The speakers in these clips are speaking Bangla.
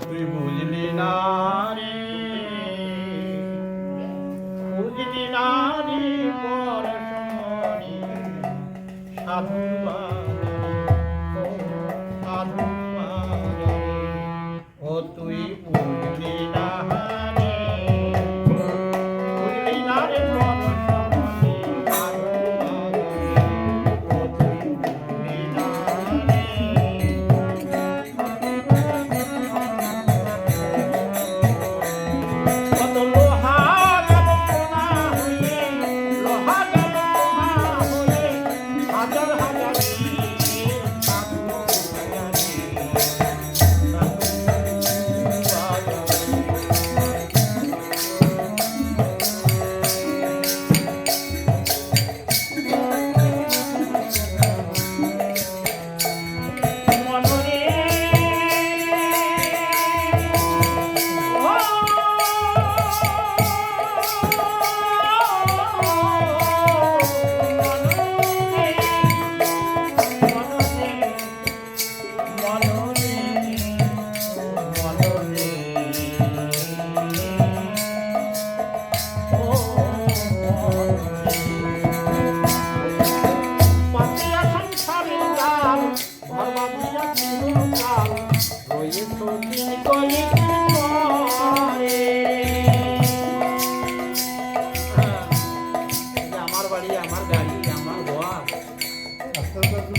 তুই বুঝলি না রে? বুঝলি না রে সাধু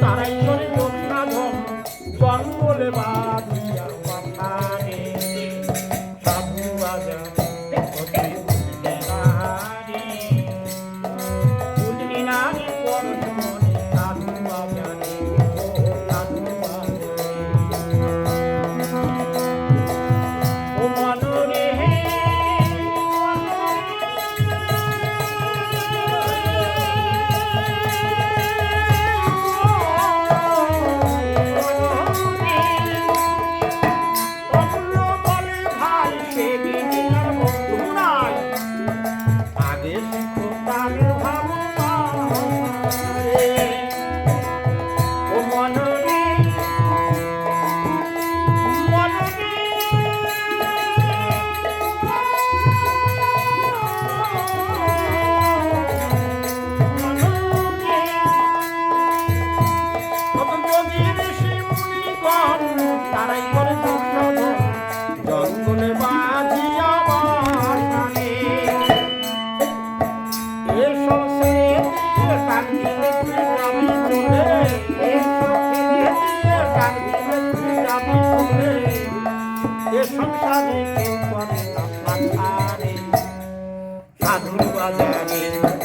나라 인. সংসারে সাধু বাজারে